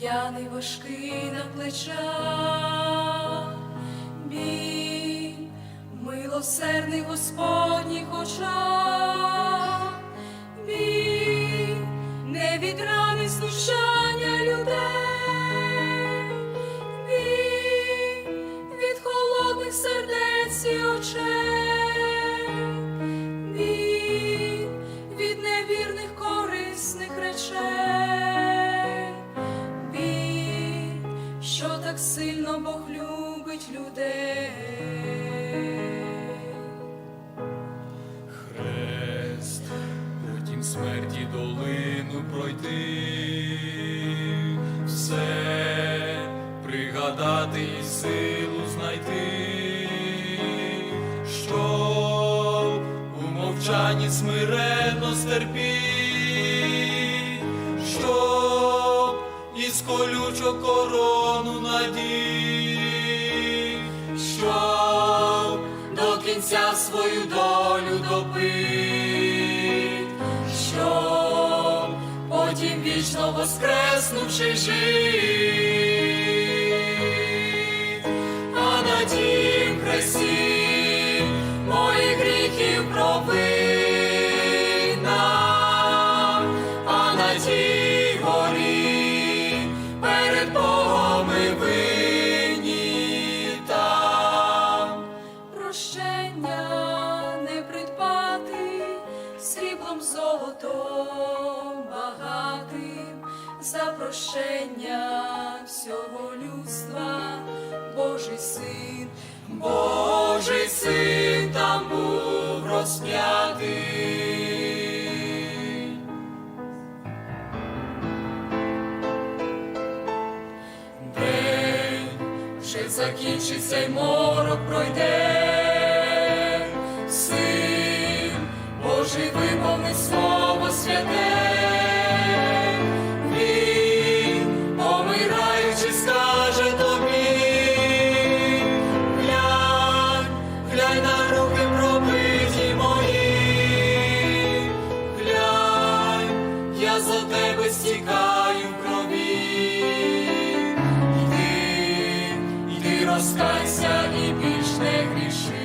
П'яний важкий на плечах, біль, милосердний Господніх очах, що так сильно Бог любить людей. Хрест, потім смерті долину пройти, все пригадати і силу знайти, щоб у мовчанні смиренно стерпіть, щоб із колючок кінця свою долю добить, щоб потім вічно воскреснувши жить, а на тім хресті моїх гріхів провина, а на тій прощення всього людства, Божий син, Божий син там був розп'ятий. День вже закінчиться й морок пройде. Син Божий виповнить розкайся і більш не гріши.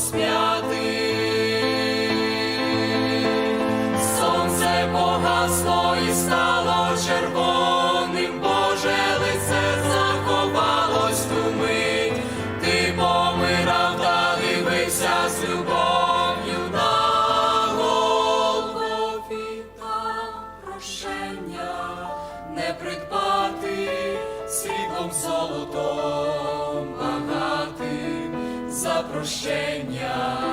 Був. Сонце погасло і стало червоним, Боже лице заховалось ту мить. Ти помирав та з любов'ю на Голгофі. Та прощення не придбати сріблом золотом за прощення